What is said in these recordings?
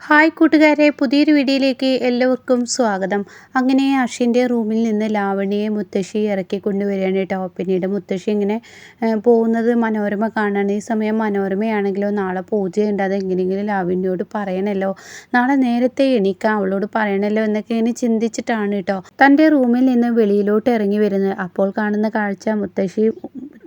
Hi കൂട്ടുകാരെ പുതിയൊരു വീഡിയോയിലേക്ക് എല്ലാവർക്കും സ്വാഗതം. അങ്ങനെ അഷിന്റെ റൂമിൽ നിന്ന് ലാവണിയെ മുത്തശ്ശി ഇറക്കി കൊണ്ടുവരികയാണ് കേട്ടോ. പിന്നീട് മുത്തശ്ശി ഇങ്ങനെ പോകുന്നത് മനോരമ കാണാണ്. ഈ സമയം മനോരമയാണെങ്കിലോ നാളെ പൂജയുണ്ട് അത് എങ്ങനെയെങ്കിലും ലാവണ്യോട് പറയണല്ലോ. നാളെ നേരത്തെ എണീക്കാം അവളോട് പറയണല്ലോ എന്നൊക്കെ ഇങ്ങനെ ചിന്തിച്ചിട്ടാണ് കേട്ടോ. തന്റെ റൂമിൽ നിന്ന് വെളിയിലോട്ട് ഇറങ്ങി വരുന്നത്. അപ്പോൾ കാണുന്ന കാഴ്ച മുത്തശ്ശി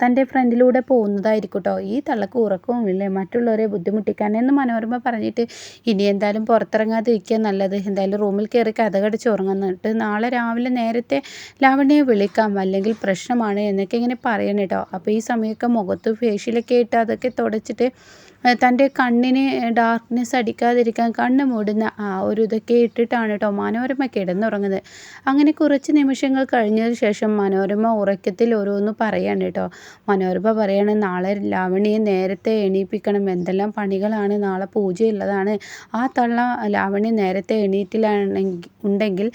തന്റെ ഫ്രണ്ടിലൂടെ പോകുന്നതായിരിക്കും കേട്ടോ ഈ തള്ളക്ക് ഉറക്കവും ഇല്ലേ? മറ്റുള്ളവരെ ബുദ്ധിമുട്ടിക്കാൻ എന്ന് മനോരമ പറഞ്ഞിട്ട് ഇനി എന്തായാലും പുറത്തിറങ്ങാതിരിക്കുക നല്ലത്. എന്തായാലും റൂമിൽ കയറി കഥ കടിച്ച് ഉറങ്ങുന്നിട്ട് നാളെ രാവിലെ നേരത്തെ ലാവണ്യെ വിളിക്കാം. അല്ലെങ്കിൽ പ്രശ്നമാണ് എന്നൊക്കെ ഇങ്ങനെ പറയണം കേട്ടോ അപ്പോൾ ഈ സമയമൊക്കെ മുഖത്ത് ഫേഷ്യലൊക്കെ ഇട്ട് അതൊക്കെ തുടച്ചിട്ട് തന്റെ കണ്ണിന് ഡാർക്ക്നെസ് അടിക്കാതിരിക്കാൻ കണ്ണ് മൂടുന്ന ആ ഒരു ഇതൊക്കെ ഇട്ടിട്ടാണ് കേട്ടോ മനോരമ കിടന്നുറങ്ങുന്നത്. അങ്ങനെ കുറച്ച് നിമിഷങ്ങൾ കഴിഞ്ഞതിന് ശേഷം മനോരമ ഉറക്കത്തിൽ ഓരോന്ന് പറയാണ് കേട്ടോ മനോരമ പറയാണ് നാളെ ലാവണിയെ നേരത്തെ എണീപ്പിക്കണം. എന്തെല്ലാം പണികളാണ്? നാളെ പൂജയുള്ളതാണ്. ആ തള്ള ലാവണി നേരത്തെ എണീറ്റിലാണെങ്കിൽ ഉണ്ടെങ്കിൽ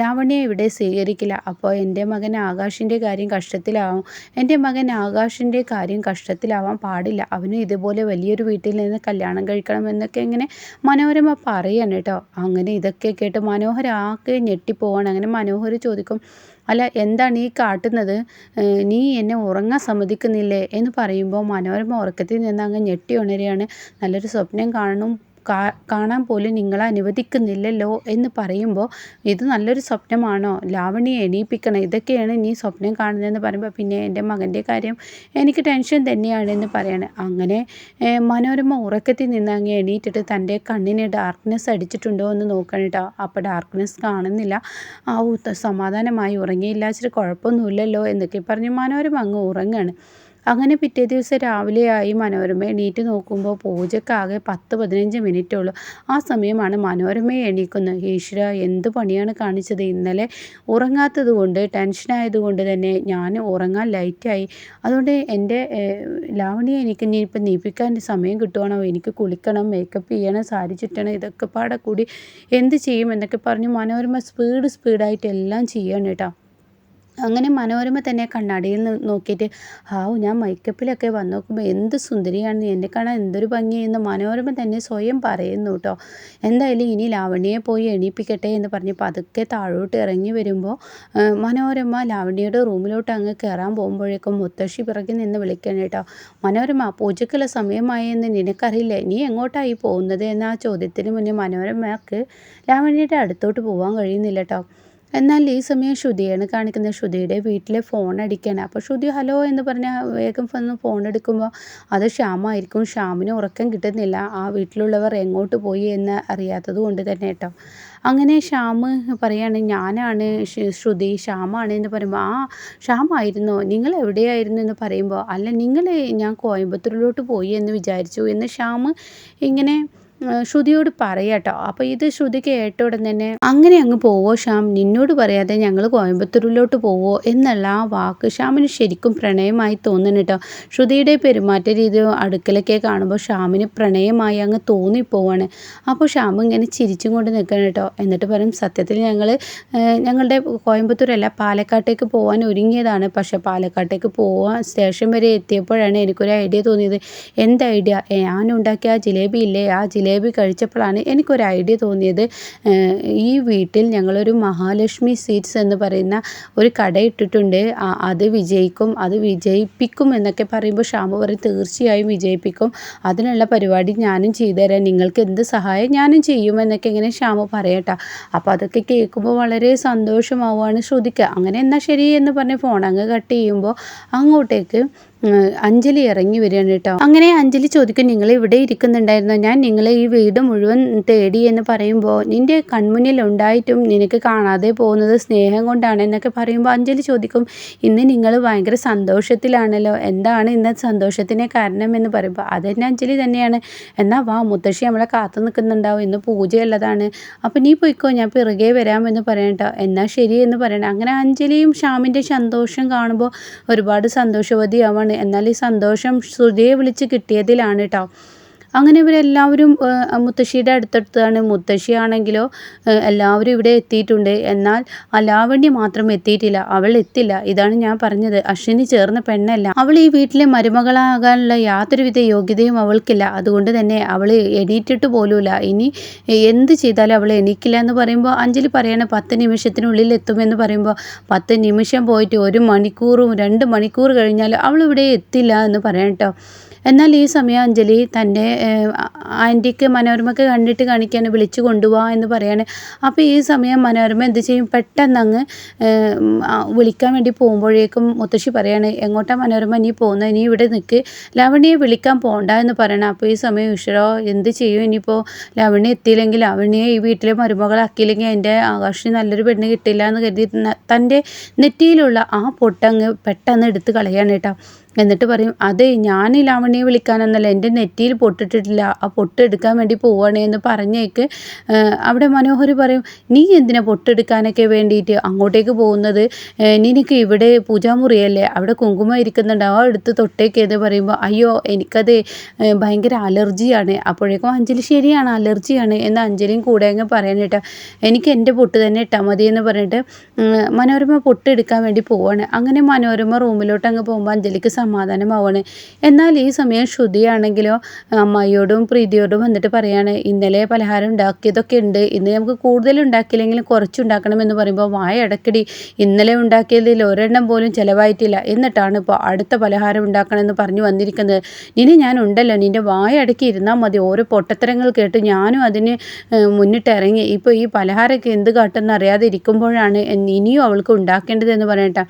ലാവണ്യെ ഇവിടെ സ്വീകരിക്കില്ല. അപ്പോൾ എന്റെ മകൻ ആകാശിന്റെ കാര്യം കഷ്ടത്തിലാവും. എന്റെ മകൻ ആകാശിന്റെ കാര്യം കഷ്ടത്തിലാവാൻ പാടില്ല. അവന് ഇതുപോലെ വലിയൊരു വീട്ടിൽ നിന്ന് കല്യാണം കഴിക്കണം എന്നൊക്കെ ഇങ്ങനെ മനോരമ പറയാണ് കേട്ടോ. അങ്ങനെ ഇതൊക്കെ കേട്ട് മനോഹര ആകെ ഞെട്ടിപ്പോവാണ്. അങ്ങനെ മനോഹർ ചോദിക്കും അല്ല എന്താണ് ഈ കാട്ടുന്നത്? നീ എന്നെ ഉറങ്ങാൻ സമ്മതിക്കുന്നില്ലേ? എന്ന് പറയുമ്പോൾ മനോരമ ഉറക്കത്തിൽ നിന്ന് അങ്ങ് ഞെട്ടി ഉണരുകയാണ്. നല്ലൊരു സ്വപ്നം കാണും കാണാൻ പോലും നിങ്ങളെ അനുവദിക്കുന്നില്ലല്ലോ എന്ന് പറയുമ്പോൾ ഇത് നല്ലൊരു സ്വപ്നമാണോ? ലാവണിയെ എണീപ്പിക്കണം. ഇതൊക്കെയാണ് നീ സ്വപ്നം കാണുന്നതെന്ന് പറയുമ്പോൾ പിന്നെ എന്റെ മകന്റെ കാര്യം എനിക്ക് ടെൻഷൻ തന്നെയാണ് എന്ന് പറയാണ്. അങ്ങനെ മനോരമ ഉറക്കത്തിൽ നിന്ന് അങ്ങ് എണീറ്റിട്ട് തന്റെ കണ്ണിന് ഡാർക്ക്നെസ് അടിച്ചിട്ടുണ്ടോ എന്ന് നോക്കണം കേട്ടോ. അപ്പോൾ ഡാർക്ക്നെസ് കാണുന്നില്ല. ആ സമാധാനമായി ഉറങ്ങിയില്ലാച്ചിട്ട് കുഴപ്പമൊന്നുമില്ലല്ലോ എന്നൊക്കെ പറഞ്ഞ് മനോരമ അങ്ങ് ഉറങ്ങാണ്. അങ്ങനെ പിറ്റേ ദിവസം രാവിലെയായി മനോരമ എണീറ്റ് നോക്കുമ്പോൾ പൂജക്കാകെ പത്ത് പതിനഞ്ച് മിനിറ്റേ ഉള്ളൂ. ആ സമയമാണ് മനോരമ എണീക്കുന്നത്. ഈശ്വര എന്ത് പണിയാണ് കാണിച്ചത്? ഇന്നലെ ഉറങ്ങാത്തത് കൊണ്ട് ടെൻഷനായതുകൊണ്ട് തന്നെ ഞാൻ ഉറങ്ങാൻ ലൈറ്റായി അതുകൊണ്ട് എന്റെ ലാവണിയെ എനിക്ക് ഇനി ഇപ്പം നീപ്പിക്കാൻ സമയം കിട്ടുവാണോ? എനിക്ക് കുളിക്കണം മേക്കപ്പ് ചെയ്യണം സാരി ചുറ്റണം ഇതൊക്കെ പാടെ കൂടി എന്ത് ചെയ്യും എന്നൊക്കെ പറഞ്ഞ് മനോരമ സ്പീഡ് സ്പീഡായിട്ട് എല്ലാം ചെയ്യണം കേട്ടോ. അങ്ങനെ മനോരമ തന്നെ കണ്ണാടിയിൽ നോക്കിയിട്ട് ഹാവ് ഞാൻ മേക്കപ്പിലൊക്കെ വന്ന് നോക്കുമ്പോൾ എന്ത് സുന്ദരിയാണ് എന്നെ കാണാൻ എന്തൊരു ഭംഗിയെന്ന് മനോരമ തന്നെ സ്വയം പറയുന്നു കേട്ടോ എന്തായാലും ഇനി ലാവണ്യയെ പോയി എണീപ്പിക്കട്ടെ എന്ന് പറഞ്ഞ് പതുക്കെ താഴോട്ട് ഇറങ്ങി വരുമ്പോൾ മനോരമ ലാവണ്യയുടെ റൂമിലോട്ട് അങ്ങ് കയറാൻ പോകുമ്പോഴേക്കും മുത്തശ്ശി പിറകിൽ നിന്ന് വിളിക്കണം കേട്ടോ മനോരമ പൂജക്കുള്ള സമയമായെന്ന് നിനക്കറിയില്ല. നീ എങ്ങോട്ടായി പോകുന്നത്? എന്ന ആ ചോദ്യത്തിന് മുന്നേ മനോരമക്ക് ലാവണ്യയുടെ അടുത്തോട്ട് പോകാൻ കഴിയുന്നില്ല കേട്ടോ എന്നാൽ ഈ സമയം ശ്രുതിയാണ് കാണിക്കുന്നത്. ശ്രുതിയുടെ വീട്ടിലെ ഫോൺ അടിക്കുകയാണ് അപ്പോൾ ശ്രുതി ഹലോ എന്ന് പറഞ്ഞാൽ വേഗം വന്ന് ഫോൺ എടുക്കുമ്പോൾ അത് ശ്യാമായിരിക്കും. ശ്യാമിന് ഉറക്കം കിട്ടുന്നില്ല. ആ വീട്ടിലുള്ളവർ എങ്ങോട്ട് പോയി എന്ന് അറിയാത്തത് കൊണ്ട് തന്നെ കേട്ടോ. അങ്ങനെ ശ്യാം പറയാണ് ഞാനാണ് ശ്രുതി ശ്യാമാണ് എന്ന് പറയുമ്പോൾ ആ ശ്യാമായിരുന്നു? നിങ്ങൾ എവിടെയായിരുന്നു? എന്ന് പറയുമ്പോൾ അല്ല നിങ്ങൾ ഞാൻ കോയമ്പത്തൂരിലോട്ട് പോയി എന്ന് വിചാരിച്ചു എന്ന് ശ്യാം ഇങ്ങനെ ശ്രുതിയോട് പറയാട്ടോ. അപ്പോൾ ഇത് ശ്രുതി കേട്ട ഉടൻ തന്നെ അങ്ങനെ അങ്ങ് പോവോ ശ്യാം? നിന്നോട് പറയാതെ ഞങ്ങൾ കോയമ്പത്തൂരിലോട്ട് പോവോ? എന്നുള്ള ആ വാക്ക് ശ്യാമിന് ശരിക്കും പ്രണയമായി തോന്നുന്നു കേട്ടോ ശ്രുതിയുടെ പെരുമാറ്റ രീതി അടുക്കലൊക്കെ കാണുമ്പോൾ ശ്യാമിന് പ്രണയമായി അങ്ങ് തോന്നിപ്പോവാണ്. അപ്പോൾ ശ്യാം ഇങ്ങനെ ചിരിച്ചും കൊണ്ട് നിൽക്കണം കേട്ടോ. എന്നിട്ട് പറയും സത്യത്തിൽ ഞങ്ങൾ ഞങ്ങളുടെ കോയമ്പത്തൂരല്ല പാലക്കാട്ടേക്ക് പോകാൻ ഒരുങ്ങിയതാണ്. പക്ഷേ പാലക്കാട്ടേക്ക് പോവാൻ സ്റ്റേഷൻ വരെ എത്തിയപ്പോഴാണ് എനിക്കൊരു ഐഡിയ തോന്നിയത്. എന്ത് ഐഡിയ? ഞാൻ ഉണ്ടാക്കിയ ആ ജിലേബി ഇല്ലേ? ആ ജിലേബി ജിലേബി കഴിച്ചപ്പോഴാണ് എനിക്കൊരു ഐഡിയ തോന്നിയത്. ഈ വീട്ടിൽ ഞങ്ങളൊരു മഹാലക്ഷ്മി സ്വീറ്റ്സ് എന്ന് പറയുന്ന ഒരു കട ഇട്ടിട്ടുണ്ട് അത് വിജയിക്കും അത് വിജയിപ്പിക്കും എന്നൊക്കെ പറയുമ്പോൾ ഷാമു പറയും തീർച്ചയായും വിജയിപ്പിക്കും. അതിനുള്ള പരിപാടി ഞാനും ചെയ്തുതരാം നിങ്ങൾക്ക് എന്ത് സഹായം ഞാനും ചെയ്യും എന്നൊക്കെ ഇങ്ങനെ ഷാമു പറയട്ടോ. അപ്പോൾ അതൊക്കെ കേൾക്കുമ്പോൾ വളരെ സന്തോഷമാവുകയാണ് ശ്രുതിക്കുക അങ്ങനെ എന്നാൽ ശരി എന്ന് പറഞ്ഞ് ഫോൺ അങ്ങ് കട്ട് ചെയ്യുമ്പോൾ അങ്ങോട്ടേക്ക് അഞ്ജലി ഇറങ്ങി വരികയാണ് കേട്ടോ. അങ്ങനെ അഞ്ജലി ചോദിക്കും നിങ്ങൾ ഇവിടെ ഇരിക്കുന്നുണ്ടായിരുന്നു? ഞാൻ നിങ്ങളെ ഈ വീട് മുഴുവൻ തേടി എന്ന് പറയുമ്പോൾ നിന്റെ കൺമുന്നിൽ ഉണ്ടായിട്ടും നിനക്ക് കാണാതെ പോകുന്നത് സ്നേഹം കൊണ്ടാണ് എന്നൊക്കെ പറയുമ്പോൾ അഞ്ജലി ചോദിക്കും ഇന്ന് നിങ്ങൾ ഭയങ്കര സന്തോഷത്തിലാണല്ലോ? എന്താണ് ഇന്ന് സന്തോഷത്തിന് കാരണം എന്ന് പറയുമ്പോൾ അതെന്നെ അഞ്ജലി തന്നെയാണ്. എന്നാൽ വാ മുത്തശ്ശി നമ്മളെ കാത്തു നിൽക്കുന്നുണ്ടാവും ഇന്ന് പൂജയുള്ളതാണ്. അപ്പോൾ നീ പോയിക്കോ ഞാൻ പിറകെ വരാമെന്ന് പറയണം കേട്ടോ. എന്നാൽ ശരി എന്ന് പറയണം. അങ്ങനെ അഞ്ജലിയും ഷ്യാമിന്റെ സന്തോഷം കാണുമ്പോൾ ഒരുപാട് സന്തോഷവതിയാവാണ് എന്നാൽ ഈ സന്തോഷം ശ്രുതിയെ വിളിച്ച് കിട്ടിയതിലാണ് കേട്ടോ അങ്ങനെ ഇവരെല്ലാവരും മുത്തശ്ശിയുടെ അടുത്തടുത്താണ്. മുത്തശ്ശിയാണെങ്കിലോ എല്ലാവരും ഇവിടെ എത്തിയിട്ടുണ്ട്. എന്നാൽ അലാവണ്യ മാത്രം എത്തിയിട്ടില്ല. അവൾ എത്തില്ല. ഇതാണ് ഞാൻ പറഞ്ഞത്. അശ്വിനി ചേർന്ന പെണ്ണല്ല. അവൾ ഈ വീട്ടിലെ മരുമകളാകാനുള്ള യാതൊരുവിധ യോഗ്യതയും അവൾക്കില്ല. അതുകൊണ്ട് തന്നെ അവൾ എണീറ്റിട്ട് പോലുമില്ല. ഇനി എന്ത് ചെയ്താലും അവൾ എണീക്കില്ല എന്ന് പറയുമ്പോൾ അഞ്ജലി പറയണ പത്ത് നിമിഷത്തിനുള്ളിൽ എത്തുമെന്ന് പറയുമ്പോൾ പത്ത് നിമിഷം പോയിട്ട് ഒരു മണിക്കൂറും രണ്ട് മണിക്കൂർ കഴിഞ്ഞാൽ അവൾ ഇവിടെ എത്തില്ല എന്ന് പറയാം കേട്ടോ. എന്നാൽ ഈ സമയം അഞ്ജലി തന്റെ ആന്റിക്ക് മനോരമയ്ക്ക് കണ്ടിട്ട് കാണിക്കാൻ വിളിച്ചു കൊണ്ടുപോവാ എന്ന് പറയാണ്. അപ്പോൾ ഈ സമയം മനോരമ എന്ത് ചെയ്യും? പെട്ടെന്ന് അങ്ങ് വിളിക്കാൻ വേണ്ടി പോകുമ്പോഴേക്കും മുത്തശ്ശി പറയാണ് എങ്ങോട്ടാ മനോരമ? നീ പോകുന്നത് നീ ഇവിടെ നിൽക്ക് ലവണിയെ വിളിക്കാൻ പോകണ്ട എന്ന് പറയണം. അപ്പോൾ ഈ സമയം ഈശ്വരോ എന്ത് ചെയ്യും ഇനിയിപ്പോൾ ലവണി എത്തിയില്ലെങ്കിൽ ലവണിയെ ഈ വീട്ടിലെ മരുമകളാക്കിയില്ലെങ്കിൽ എന്റെ ആകാശിന് നല്ലൊരു പെണ്ണ് കിട്ടില്ല എന്ന് കരുതി തന്റെ നെറ്റിയിലുള്ള ആ പൊട്ടങ്ങ് പെട്ടെന്ന് എടുത്ത് കളയാണ് കേട്ടോ. എന്നിട്ട് പറയും അതെ ഞാൻ ഈ ലാവണ്യെ വിളിക്കാനെന്നല്ല എന്റെ നെറ്റിയിൽ പൊട്ടിട്ടിട്ടില്ല ആ പൊട്ടെടുക്കാൻ വേണ്ടി പോവുകയാണേ എന്ന് പറഞ്ഞേക്ക് അവിടെ മനോഹർ പറയും നീ എന്തിനാ പൊട്ടെടുക്കാനൊക്കെ വേണ്ടിയിട്ട് അങ്ങോട്ടേക്ക് പോകുന്നത്? നിനക്ക് ഇവിടെ പൂജാമുറിയല്ലേ അവിടെ കുങ്കുമം ഇരിക്കുന്നുണ്ട് ആ എടുത്ത് തൊട്ടേക്ക് എന്ന് പറയുമ്പോൾ അയ്യോ എനിക്കത് ഭയങ്കര അലർജിയാണ് അപ്പോഴേക്കും അഞ്ജലി ശരിയാണ് അലർജിയാണ് എന്ന് അഞ്ജലിയും കൂടെ അങ്ങ് പറയാൻ എനിക്ക് എന്റെ പൊട്ട് തന്നെ ഇട്ടാൽ മതി എന്ന് പറഞ്ഞിട്ട് മനോരമ പൊട്ടെടുക്കാൻ വേണ്ടി പോവാണ്. അങ്ങനെ മനോരമ റൂമിലോട്ട് അങ്ങ് പോകുമ്പോൾ അഞ്ജലിക്ക് സമാധാനമാവാണ്. എന്നാൽ ഈ സമയം ശ്രുതിയാണെങ്കിലോ അമ്മായിയോടും പ്രീതിയോടും വന്നിട്ട് പറയാണ് ഇന്നലെ പലഹാരം ഉണ്ടാക്കിയതൊക്കെ ഉണ്ട്. ഇന്ന് നമുക്ക് കൂടുതൽ ഉണ്ടാക്കിയില്ലെങ്കിലും കുറച്ചുണ്ടാക്കണം എന്ന് പറയുമ്പോൾ വായ അടക്കടി. ഇന്നലെ ഉണ്ടാക്കിയതിൽ ഒരെണ്ണം പോലും ചിലവായിട്ടില്ല. എന്നിട്ടാണ് ഇപ്പോൾ അടുത്ത പലഹാരം ഉണ്ടാക്കണമെന്ന് പറഞ്ഞു വന്നിരിക്കുന്നത്. ഇനി ഞാൻ ഉണ്ടല്ലോ. നിന്റെ വായ അടക്കി ഇരുന്നാൽ മതി. ഓരോ പൊട്ടത്തരങ്ങൾ കേട്ട് ഞാനും അതിന് മുന്നിട്ടിറങ്ങി ഇപ്പോൾ ഈ പലഹാരമൊക്കെ എന്ത് കാട്ടെന്ന് അറിയാതെ ഇരിക്കുമ്പോഴാണ് ഇനിയും അവൾക്ക് ഉണ്ടാക്കേണ്ടതെന്ന് പറയട്ടെ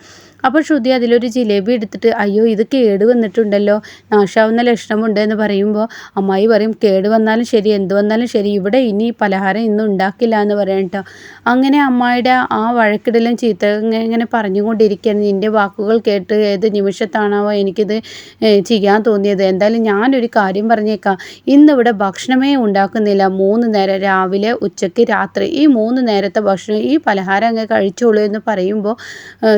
അപ്പോൾ ശ്രുതി അതിലൊരു ജിലേബി എടുത്തിട്ട് അയ്യോ ഇത് കേട് വന്നിട്ടുണ്ടല്ലോ. നാശാവുന്ന ലക്ഷണമുണ്ട് എന്ന് പറയുമ്പോൾ അമ്മായി പറയും കേട് വന്നാലും ശരി എന്ത് വന്നാലും ശരി ഇവിടെ ഇനി പലഹാരം ഇന്നും ഉണ്ടാക്കില്ല എന്ന് പറയാം കേട്ടോ. അങ്ങനെ അമ്മായിയുടെ ആ വഴക്കിടലും ചീത്ത ഇങ്ങനെ പറഞ്ഞുകൊണ്ടിരിക്കുകയാണ്. നിന്റെ വാക്കുകൾ കേട്ട് ഏത് നിമിഷത്താണാവോ എനിക്കിത് ചെയ്യാൻ തോന്നിയത്? എന്തായാലും ഞാനൊരു കാര്യം പറഞ്ഞേക്കാം. ഇന്നിവിടെ ഭക്ഷണമേ ഉണ്ടാക്കുന്നില്ല. മൂന്ന് നേരം രാവിലെ ഉച്ചയ്ക്ക് രാത്രി ഈ മൂന്ന് നേരത്തെ ഭക്ഷണം ഈ പലഹാരം അങ്ങ് കഴിച്ചോളൂ എന്ന് പറയുമ്പോൾ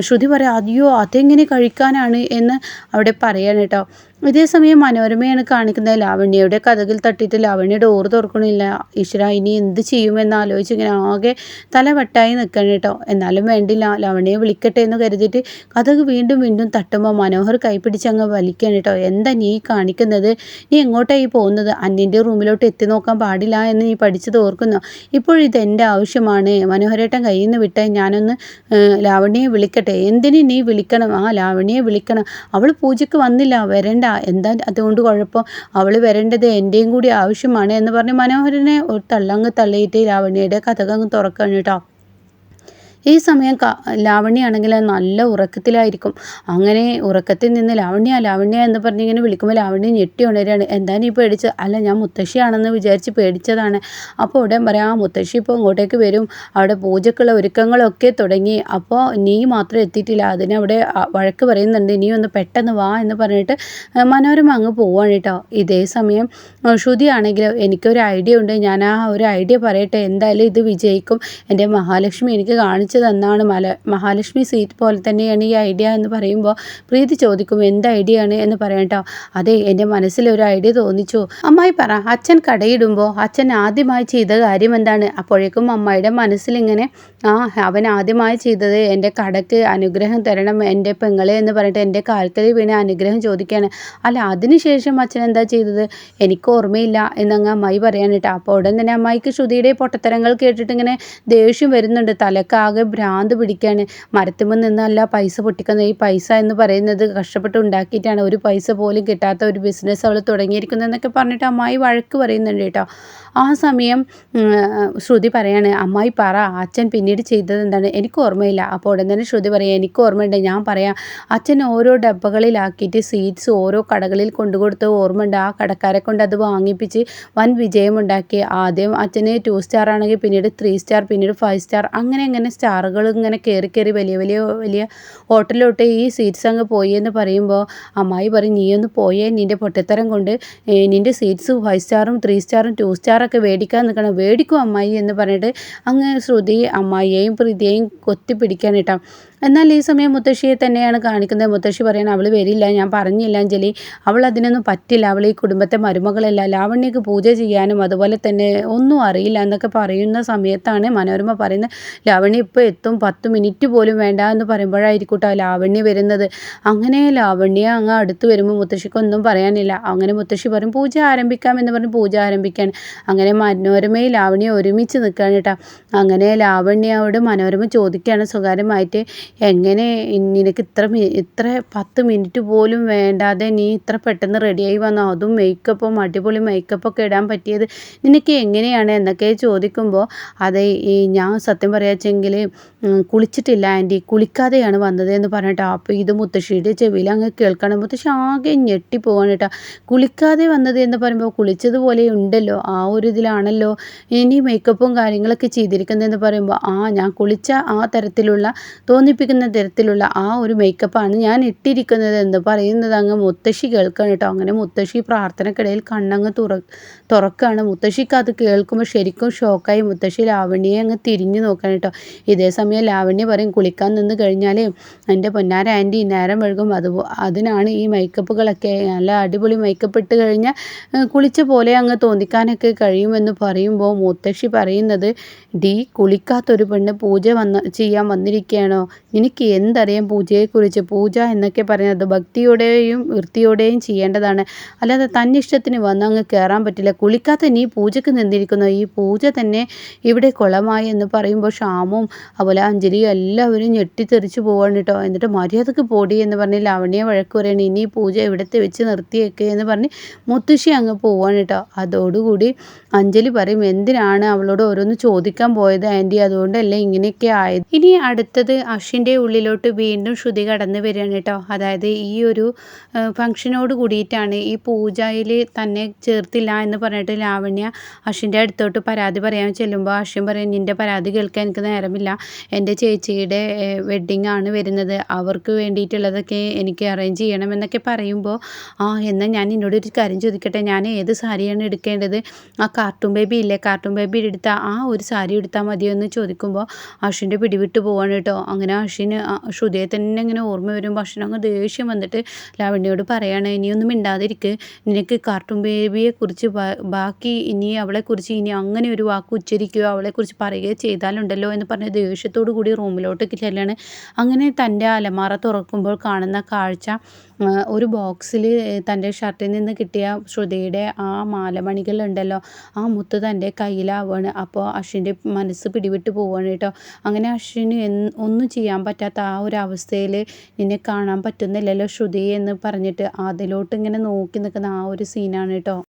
ശ്രുതി പറയാം അയ്യോ അതെങ്ങനെ കഴിക്കാനാണ് എന്ന് അവിടെ പറയാണ് കേട്ടോ. ഇതേസമയം മനോരമയാണ് കാണിക്കുന്നത്. ലാവണ്യയുടെ കഥകിൽ തട്ടിയിട്ട് ലാവണ്യ ഡോർ തുറക്കണില്ല. ഈശ്വര ഇനി എന്ത് ചെയ്യുമെന്ന് ആലോചിച്ച് ഇങ്ങനെ ആകെ തലവട്ടായി നിൽക്കണം കേട്ടോ. എന്നാലും വേണ്ടില്ല ലാവണ്യെ വിളിക്കട്ടെ എന്ന് കരുതിയിട്ട് കഥക് വീണ്ടും വീണ്ടും തട്ടുമ്പോൾ മനോഹർ കൈപ്പിടിച്ചങ്ങ് വലിക്കണം കേട്ടോ. എന്താ നീ കാണിക്കുന്നത്? നീ എങ്ങോട്ടായി പോകുന്നത്? അന്നിന്റെ റൂമിലോട്ട് എത്തി നോക്കാൻ പാടില്ല എന്ന് നീ പഠിച്ചത് ഓർക്കുന്നു? ഇപ്പോഴിത് എന്റെ ആവശ്യമാണ്. മനോഹരേട്ടൻ കയ്യിൽ നിന്ന് വിട്ടേ ഞാനൊന്ന് ലാവണ്യെ വിളിക്കട്ടെ. എന്തിനു നീ വിളിക്കണം? ആ ലാവണ്യെ വിളിക്കണം. അവൾ പൂജയ്ക്ക് വന്നില്ല. വരണ്ട. എന്താ അതുകൊണ്ട് കുഴപ്പം? അവൾ വരേണ്ടത് എന്റെയും കൂടി ആവശ്യമാണ് എന്ന് പറഞ്ഞ് മനോഹരനെ ഒരു തള്ളങ്ങ് തള്ളിയിട്ട് രാവണിയുടെ കഥകങ്ങ് തുറക്കുകയാണ് കേട്ടോ. ഈ സമയം ലാവണ്യാണെങ്കിൽ നല്ല ഉറക്കത്തിലായിരിക്കും. അങ്ങനെ ഉറക്കത്തിൽ നിന്ന് ലാവണ്യ ലാവണ്യ എന്ന് പറഞ്ഞിങ്ങനെ വിളിക്കുമ്പോൾ ലാവണ്യ ഞെട്ടി ഉണരുകയാണ്. എന്താണ് ഈ പേടിച്ച് അല്ല ഞാൻ മുത്തശ്ശിയാണെന്ന് വിചാരിച്ച് പേടിച്ചതാണ്. അപ്പോൾ ഉടൻ പറയാം ആ മുത്തശ്ശി ഇപ്പോൾ ഇങ്ങോട്ടേക്ക് വരും. അവിടെ പൂജക്കുള്ള ഒരുക്കങ്ങളൊക്കെ തുടങ്ങി. അപ്പോൾ നീ മാത്രം എത്തിയിട്ടില്ല. അതിനവിടെ വഴക്ക് പറയുന്നുണ്ട്. നീ ഒന്ന് പെട്ടെന്ന് വാ എന്ന് പറഞ്ഞിട്ട് മനോരമ അങ്ങ് പോവാണ് കേട്ടോ. ഇതേ സമയം ശ്രുതി ആണെങ്കിൽ എനിക്കൊരു ഐഡിയ ഉണ്ട്. ഞാൻ ആ ഒരു ഐഡിയ പറയട്ടെ. എന്തായാലും ഇത് വിജയിക്കും. എന്റെ മഹാലക്ഷ്മി എനിക്ക് കാണിച്ചു കാണിച്ചു തന്നാണ് മല മഹാലക്ഷ്മി സീറ്റ് പോലെ തന്നെയാണ് ഈ ഐഡിയ എന്ന് പറയുമ്പോൾ പ്രീതി ചോദിക്കും എന്ത് ഐഡിയ ആണ് എന്ന് പറയട്ടോ അതെ എന്റെ മനസ്സിൽ ഒരു ഐഡിയ തോന്നിച്ചു. അമ്മായി പറ അച്ഛൻ കടയിടുമ്പോൾ അച്ഛൻ ആദ്യമായി ചെയ്ത കാര്യം എന്താണ്? അപ്പോഴേക്കും അമ്മായിയുടെ മനസ്സിലിങ്ങനെ ആ അവൻ ആദ്യമായി ചെയ്തത് എന്റെ കടക്ക് അനുഗ്രഹം തരണം എന്റെ പെങ്ങളെ എന്ന് പറഞ്ഞിട്ട് എന്റെ കാൽക്കൽ വീണ് അനുഗ്രഹം ചോദിക്കുകയാണ്. അല്ല അതിനുശേഷം അച്ഛൻ എന്താ ചെയ്തത്? എനിക്ക് ഓർമ്മയില്ല എന്നങ്ങ് അമ്മായി പറയാനിട്ട് അപ്പോൾ ഉടൻ തന്നെ അമ്മായിക്ക് ശ്രുതിയുടെ പൊട്ടത്തരങ്ങൾ കേട്ടിട്ട് ഇങ്ങനെ ദേഷ്യം വരുന്നുണ്ട്. തലക്കാകെ ഭ്രാന്ത് പിടിക്കുകയാണ് മരത്തുമ്പോൾ നിന്നല്ല പൈസ പൊട്ടിക്കുന്നത്. ഈ പൈസ എന്ന് പറയുന്നത് കഷ്ടപ്പെട്ട് ഉണ്ടാക്കിയിട്ടാണ്. ഒരു പൈസ പോലും കിട്ടാത്ത ഒരു ബിസിനസ് അവൾ തുടങ്ങിയിരിക്കുന്നതെന്നൊക്കെ പറഞ്ഞിട്ട് അമ്മായി വഴക്ക് പറയുന്നുണ്ട് കേട്ടോ. ആ സമയം ശ്രുതി പറയാണ് അമ്മായി പറ അച്ഛൻ പിന്നീട് ചെയ്തത് എന്താണ്? എനിക്ക് ഓർമ്മയില്ല. അപ്പോൾ ഉടൻ തന്നെ ശ്രുതി പറയാം എനിക്ക് ഓർമ്മയുണ്ട് ഞാൻ പറയാം. അച്ഛൻ ഓരോ ഡബ്ബകളിലാക്കിയിട്ട് സീറ്റ്സ് ഓരോ കടകളിൽ കൊണ്ടുകൊടുത്ത് ഓർമ്മയുണ്ട്. ആ കടക്കാരെ കൊണ്ട് അത് വാങ്ങിപ്പിച്ച് വൻ വിജയമുണ്ടാക്കി ആദ്യം അച്ഛന് ടു സ്റ്റാർ ആണെങ്കിൽ പിന്നീട് ത്രീ സ്റ്റാർ പിന്നീട് ഫൈവ് സ്റ്റാർ അങ്ങനെ അങ്ങനെ സ്റ്റാറുകൾ ഇങ്ങനെ കയറി കയറി വലിയ വലിയ വലിയ ഹോട്ടലിലോട്ട് ഈ സീറ്റ്സ് അങ്ങ് പോയി എന്ന് പറയുമ്പോൾ അമ്മായി പറയും നീ ഒന്ന് പോയേ നിന്റെ പൊട്ടത്തരം കൊണ്ട് നിന്റെ സീറ്റ്സ് ഫൈവ് സ്റ്റാറും ത്രീ സ്റ്റാറും ടു സ്റ്റാറൊക്കെ മേടിക്കാൻ നിൽക്കണം മേടിക്കും അമ്മായി എന്ന് പറഞ്ഞിട്ട് അങ്ങ് ശ്രുതി അമ്മായിയെയും പ്രീതിയെയും കൊത്തി പിടിക്കാൻ എന്നാൽ ഈ സമയം മുത്തശ്ശിയെ തന്നെയാണ് കാണിക്കുന്നത്. മുത്തശ്ശി പറയണം അവൾ വരില്ല ഞാൻ പറഞ്ഞില്ല അഞ്ജലി. അവൾ അതിനൊന്നും പറ്റില്ല. അവൾ ഈ കുടുംബത്തെ മരുമകളല്ല. ലാവണ്യക്ക് പൂജ ചെയ്യാനും അതുപോലെ തന്നെ ഒന്നും അറിയില്ല എന്നൊക്കെ പറയുന്ന സമയത്താണ് മനോരമ പറയുന്നത് ലാവണ്യ ഇപ്പോൾ എത്തും പത്ത് മിനിറ്റ് പോലും വേണ്ട എന്ന് പറയുമ്പോഴായിരിക്കൂട്ടോ ലാവണ്യ വരുന്നത്. അങ്ങനെ ലാവണ്യ അങ്ങ് അടുത്ത് വരുമ്പോൾ മുത്തശ്ശിക്കൊന്നും പറയാനില്ല. അങ്ങനെ മുത്തശ്ശി പറയും പൂജ ആരംഭിക്കാം എന്ന് പറഞ്ഞ് പൂജ ആരംഭിക്കാൻ അങ്ങനെ മനോരമയിൽ ലാവണ്യ ഒരുമിച്ച് നിൽക്കുകയാണ് കേട്ടോ. അങ്ങനെ ലാവണ്യയോട് മനോരമ ചോദിക്കുകയാണ് സ്വകാര്യമായിട്ട് എങ്ങനെ നിനക്ക് ഇത്ര ഇത്ര പത്ത് മിനിറ്റ് പോലും വേണ്ടാതെ നീ ഇത്ര പെട്ടെന്ന് റെഡിയായി വന്നു? അതും മേക്കപ്പും അടിപൊളി മേക്കപ്പൊക്കെ ഇടാൻ പറ്റിയത് നിനക്ക് എങ്ങനെയാണ് എന്നൊക്കെ ചോദിക്കുമ്പോൾ അതെ ഈ ഞാൻ സത്യം പറയാച്ചെങ്കിൽ കുളിച്ചിട്ടില്ല ആന്റി കുളിക്കാതെയാണ് വന്നത് എന്ന് പറഞ്ഞിട്ടാ. അപ്പോൾ ഇത് മുത്തശ്ശിയുടെ ചെവിയിൽ അങ്ങ് കേൾക്കണം. മുത്തശ്ശി ആകെ ഞെട്ടിപ്പോവാണ് കേട്ടോ. കുളിക്കാതെ വന്നത് എന്ന് പറയുമ്പോൾ കുളിച്ചതുപോലെ ഉണ്ടല്ലോ. ആ ഒരു ഇതിലാണല്ലോ ഇനി മേക്കപ്പും കാര്യങ്ങളൊക്കെ ചെയ്തിരിക്കുന്നതെന്ന് പറയുമ്പോൾ ആ ഞാൻ കുളിച്ച ആ തരത്തിലുള്ള തോന്നിപ്പിക്കുന്ന തരത്തിലുള്ള ആ ഒരു മേക്കപ്പാണ് ഞാൻ ഇട്ടിരിക്കുന്നത് എന്ന് പറയുന്നത് അങ്ങ് മുത്തശ്ശി കേൾക്കണം കേട്ടോ. അങ്ങനെ മുത്തശ്ശി പ്രാർത്ഥനക്കിടയിൽ കണ്ണങ്ങ് തുറ തുറക്കാണ്. മുത്തശ്ശിക്ക് അത് കേൾക്കുമ്പോൾ ശരിക്കും ഷോക്കായി മുത്തശ്ശി ലാവണ്യെ അങ്ങ് തിരിഞ്ഞു നോക്കാൻ കേട്ടോ. ഇതേ സമയം ലാവണ്യ പറയും കുളിക്കാൻ നിന്ന് കഴിഞ്ഞാൽ എന്റെ പൊന്നാര ആന്റി നേരം വഴുകും അത് അതിനാണ് ഈ മേക്കപ്പുകളൊക്കെ നല്ല അടിപൊളി മേക്കപ്പ് ഇട്ട് കഴിഞ്ഞാൽ കുളിച്ച പോലെ അങ്ങ് തോന്നിക്കാനൊക്കെ കഴിയുമെന്ന് പറയുമ്പോൾ മുത്തശ്ശി പറയുന്നത് ഡി കുളിക്കാത്തൊരു പെണ്ണ് പൂജ വന്ന് ചെയ്യാൻ വന്നിരിക്കുകയാണോ? നിനക്ക് എന്തറിയാം പൂജയെക്കുറിച്ച്? പൂജ എന്നൊക്കെ പറയുന്നത് ഭക്തിയോടെയും വൃത്തിയോടെയും ചെയ്യേണ്ടതാണ്. അല്ലാതെ തന്നിഷ്ടത്തിന് വന്ന് അങ്ങ് കയറാൻ പറ്റില്ല. കുളിക്കാത്ത നീ പൂജയ്ക്ക് നിന്നിരിക്കുന്നു. ഈ പൂജ തന്നെ ഇവിടെ കുളമായി എന്ന് പറയുമ്പോൾ ഷാമും അതുപോലെ അഞ്ജലിയും എല്ലാവരും ഞെട്ടിത്തെറിച്ച് പോവാണ് കേട്ടോ. എന്നിട്ട് മര്യാദയ്ക്ക് പോടി എന്ന് പറഞ്ഞ് ലാവണ്യ വഴക്ക് പറയണം. ഇനി പൂജ ഇവിടുത്തെ വെച്ച് നിർത്തിയേക്ക് എന്ന് പറഞ്ഞ് മുത്തശ്ശി അങ്ങ് പോവാണ് കേട്ടോ. അതോടുകൂടി അഞ്ജലി പറയും എന്തിനാണ് അവളോട് ഓരോന്ന് ചോദിക്കാൻ പോയത് ആന്റി? അതുകൊണ്ടല്ലേ ഇങ്ങനെയൊക്കെ ആയത്? ഇനി അടുത്തത് അഷിന്റെ ഉള്ളിലോട്ട് വീണ്ടും ശ്രുതി കടന്നു വരികയാണ് കേട്ടോ. അതായത് ഈ ഒരു ഫംഗ്ഷനോട് കൂടിയിട്ടാണ് ഈ പൂജയിൽ തന്നെ ചേർത്തില്ല എന്ന് പറഞ്ഞിട്ട് ലാവണ്യ അഷിന്റെ അടുത്തോട്ട് പരാതി പറയാൻ ചെല്ലുമ്പോൾ അശ്വിൻ പറയും നിന്റെ പരാതി കേൾക്കാൻ എനിക്ക് നേരമില്ല. എന്റെ ചേച്ചിയുടെ വെഡ്ഡിങ് ആണ് വരുന്നത്. അവർക്ക് വേണ്ടിയിട്ടുള്ളതൊക്കെ എനിക്ക് അറേഞ്ച് ചെയ്യണം എന്നൊക്കെ പറയുമ്പോൾ ആ എന്നാൽ ഞാൻ നിന്നോട് ഒരു കാര്യം ചോദിക്കട്ടെ. ഞാൻ ഏത് സാരിയാണ് എടുക്കേണ്ടത്? ആ കാർട്ടൂൺ ബേബി ഇല്ലേ? കാർട്ടൂൺ ബേബി എടുത്താൽ ആ ഒരു സാരി എടുത്താൽ മതിയോ എന്ന് ചോദിക്കുമ്പോൾ അശ്വിന്റെ പിടിവിട്ട് പോവാണ് കേട്ടോ. അങ്ങനെ അശ്വിന് ശ്രുതിയെ തന്നെ ഇങ്ങനെ ഓർമ്മ വരുമ്പോൾ അശ്വിന് അങ്ങ് ദേഷ്യം വന്നിട്ട് ലാവണ്യോട് പറയാണ് ഇനിയൊന്നും മിണ്ടാതിരിക്ക്. നിനക്ക് കാർട്ടൂൺ ബേബിയെ കുറിച്ച് ബാക്കി ഇനി അവളെക്കുറിച്ച് ഇനി അങ്ങനെ ഒരു വാക്ക് ഉച്ചരിക്കുകയോ അവളെക്കുറിച്ച് പറയുകയോ ചെയ്താലുണ്ടല്ലോ എന്ന് പറഞ്ഞ് ദേഷ്യത്തോടു കൂടി റൂമിലോട്ട് ചെല്ലാണ്. അങ്ങനെ തന്റെ അലമാറ തുറക്കുമ്പോൾ കാണുന്ന കാഴ്ച ഒരു ബോക്സിൽ തന്റെ ഷർട്ടിൽ നിന്ന് കിട്ടിയ ശ്രുതിയുടെ ആ മാലമണികൾ ഉണ്ടല്ലോ ആ മുത്ത് തന്റെ കയ്യിലാവുകയാണ് അപ്പോൾ അശ്വിന്റെ മനസ്സ് പിടിവിട്ട് പോവുകയാണ് കേട്ടോ. അങ്ങനെ അശ്വിന് ഒന്നും ചെയ്യാൻ പറ്റാത്ത ആ ഒരു അവസ്ഥയിൽ നിന്നെ കാണാൻ പറ്റുന്നില്ലല്ലോ ശ്രുതി എന്ന് പറഞ്ഞിട്ട് അതിലോട്ട് ഇങ്ങനെ നോക്കി നിൽക്കുന്ന ആ ഒരു സീനാണ് കേട്ടോ.